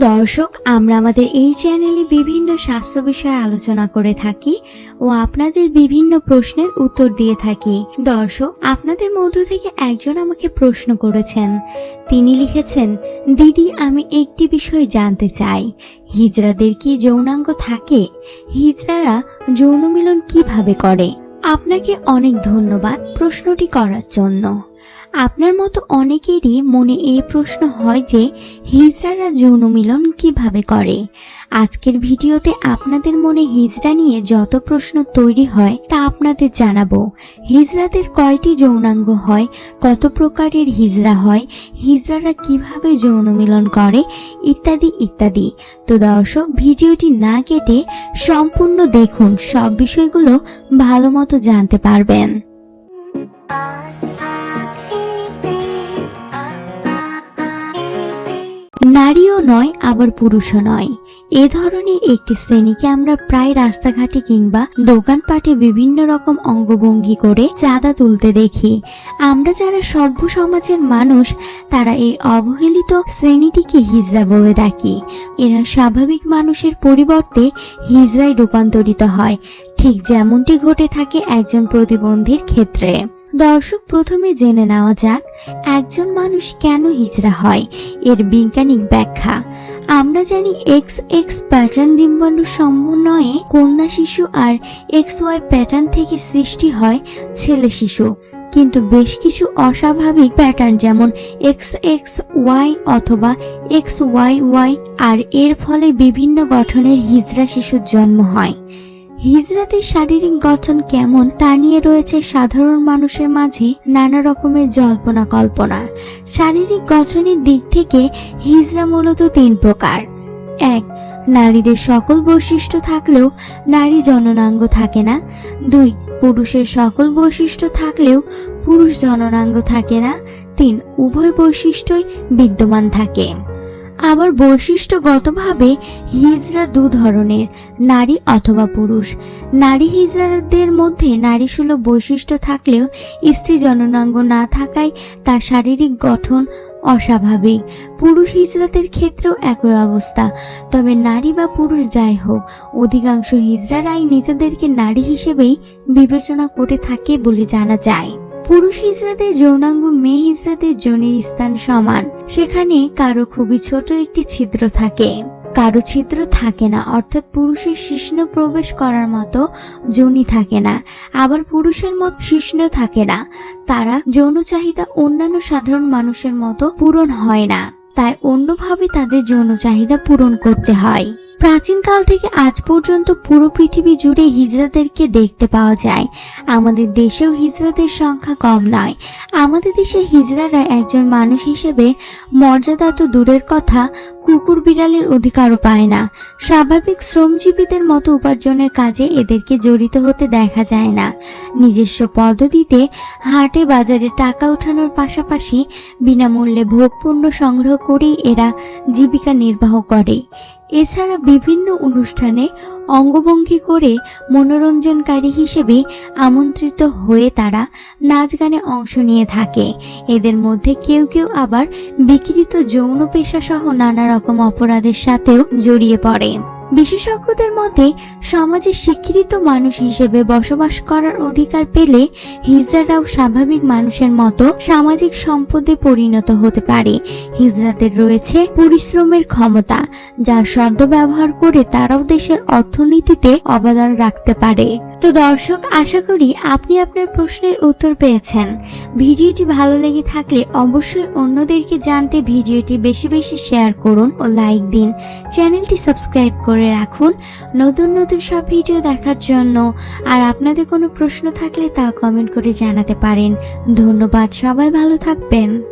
দর্শক, আমরা আমাদের এই চ্যানেলে বিভিন্ন স্বাস্থ্য বিষয়ে আলোচনা করে থাকি ও আপনাদের বিভিন্ন প্রশ্নের উত্তর দিয়ে থাকি। দর্শক, আপনাদের মধ্য থেকে একজন আমাকে প্রশ্ন করেছেন। তিনি লিখেছেন, দিদি, আমি একটি বিষয় জানতে চাই। হিজড়াদের কি যৌনাঙ্গ থাকে? হিজড়ারা যৌন মিলন কীভাবে করে? আপনাকে অনেক ধন্যবাদ প্রশ্নটি করার জন্য। আপনার মতো অনেকেরই মনে এই প্রশ্ন হয় যে হিজড়ারা যৌন মিলন কীভাবে করে? আজকের ভিডিওতে আপনাদের মনে হিজড়া নিয়ে যত প্রশ্ন তৈরি হয় তা আপনাদের জানাব। হিজড়াদের কয়টি যৌনাঙ্গ হয়? কত প্রকারের হিজড়া হয়? হিজড়ারা কীভাবে যৌন মিলন করে? ইত্যাদি ইত্যাদি। তো দর্শক, ভিডিওটি না কেটে সম্পূর্ণ দেখুন। সব বিষয়গুলো ভালো মতো জানতে পারবেন। নারীও নয়, আবার পুরুষও নয়। এ ধরনের একটি শ্রেণীকে আমরা প্রায় রাস্তাঘাটে কিংবা দোকানপাটে বিভিন্ন রকম অঙ্গভঙ্গি করে চাঁদা তুলতে দেখি। আমরা যারা সভ্য সমাজের মানুষ, তারা এই অবহেলিত শ্রেণীটিকে হিজড়া বলে ডাকি। এরা স্বাভাবিক মানুষের পরিবর্তে হিজড়ায় রূপান্তরিত হয়, ঠিক যেমনটি ঘটে থাকে একজন প্রতিবন্ধীর ক্ষেত্রে। দর্শক প্রথমে জেনে নেওয়া যাক, একজন মানুষ কেন হিজড়া হয়, এর বৈজ্ঞানিক ব্যাখ্যা। আমরা জানি এক্স এক্স প্যাটার্ন ডিম্বাণু সমন্বয়ে কন্যা শিশু আর এক্স ওয়াই প্যাটার্ন থেকে সৃষ্টি হয় ছেলে শিশু। কিন্তু বেশ কিছু অস্বাভাবিক প্যাটার্ন যেমন এক্স এক্স ওয়াই অথবা এক্স ওয়াই ওয়াই আর এর ফলে বিভিন্ন গঠনের হিজড়া শিশুর জন্ম হয়। হিজড়াদের শারীরিক গঠন কেমন তা নিয়ে রয়েছে সাধারণ মানুষের মাঝে নানা রকমের জল্পনা কল্পনা। শারীরিক গঠনের দিক থেকে হিজড়া মূলত তিন প্রকার। এক, নারীদের সকল বৈশিষ্ট্য থাকলেও নারী জননাঙ্গ থাকে না। দুই, পুরুষের সকল বৈশিষ্ট্য থাকলেও পুরুষ জননাঙ্গ থাকে না। তিন, উভয় বৈশিষ্ট্যই বিদ্যমান থাকে। আবার বৈশিষ্ট্যগতভাবে হিজড়া দু ধরনের, নারী অথবা পুরুষ। নারী হিজড়াদের মধ্যে নারীসুলভ বৈশিষ্ট্য থাকলেও স্ত্রী জননাঙ্গ না থাকায় তার শারীরিক গঠন অস্বাভাবিক। পুরুষ হিজড়াদের ক্ষেত্রেও একই অবস্থা। তবে নারী বা পুরুষ যাই হোক, অধিকাংশ হিজড়ারাই নিজেদেরকে নারী হিসেবেই বিবেচনা করে থাকে বলে জানা যায়। পুরুষ হিজড়াদের যৌনাঙ্গ মেয়ে হিজড়াদের যোনির স্থান সমান। সেখানে কারও খুবই ছোট একটি ছিদ্র থাকে। কারও ছিদ্র থাকে না, অর্থাৎ পুরুষের শিশ্ন প্রবেশ করার মতো যোনি থাকে না। আবার পুরুষের মতো শিশ্ন থাকে না। তারা যৌন চাহিদা অন্যান্য সাধারণ মানুষের মতো পূরণ হয় না। তাই অন্যভাবে তাদের যৌন চাহিদা পূরণ করতে হয়। প্রাচীনকাল থেকে আজ পর্যন্ত পুরো পৃথিবী জুড়ে হিজড়াদেরকে দেখতে পাওয়া যায়। আমাদের দেশেও হিজড়াদের সংখ্যা কম নয়। আমাদের দেশে হিজড়ারা একজন মানুষ হিসেবে মর্যাদা তো দূরের কথা, কুকুর বিড়ালের অধিকারও পায় না। স্বাভাবিক শ্রমজীবীদের মতো উপার্জনের কাজে এদেরকে জড়িত হতে দেখা যায় না। নিজস্ব পদ্ধতিতে হাটে বাজারে টাকা উঠানোর পাশাপাশি বিনামূল্যে ভোগপূর্ণ সংগ্রহ করেই এরা জীবিকা নির্বাহ করে। এছাড়া বিভিন্ন অনুষ্ঠানে অঙ্গভঙ্গি করে মনোরঞ্জনকারী হিসেবে আমন্ত্রিত হয়ে তারা নাচ গানে অংশ নিয়ে থাকে। এদের মধ্যে কেউ কেউ আবার বিকৃত যৌন পেশাসহ নানা রকম অপরাধের সাথেও জড়িয়ে পড়ে। বিশেষজ্ঞদের মতে, সমাজে স্বীকৃত মানুষ হিসেবে বসবাস করার অধিকার পেলে হিজড়ারাও স্বাভাবিক মানুষের মতো সামাজিক সম্পদে পরিণত হতে পারে। হিজড়াদের রয়েছে পরিশ্রমের ক্ষমতা যার সদ্ব্যবহার করে তারাও দেশের অর্থনীতিতে অবদান রাখতে পারে। তো দর্শক, আশা করি আপনি আপনার প্রশ্নের উত্তর পেয়েছেন। ভিডিওটি ভালো লেগে থাকলে অবশ্যই অন্যদেরকে জানতে ভিডিওটি বেশি বেশি শেয়ার করুন ও লাইক দিন। চ্যানেলটি সাবস্ক্রাইব করে রাখুন। নতুন নতুন সব ভিডিও দেখার জন্য। আর আপনাদের কোনো প্রশ্ন থাকলে তা কমেন্ট করে জানাতে পারেন। ধন্যবাদ, সবাই ভালো থাকবেন।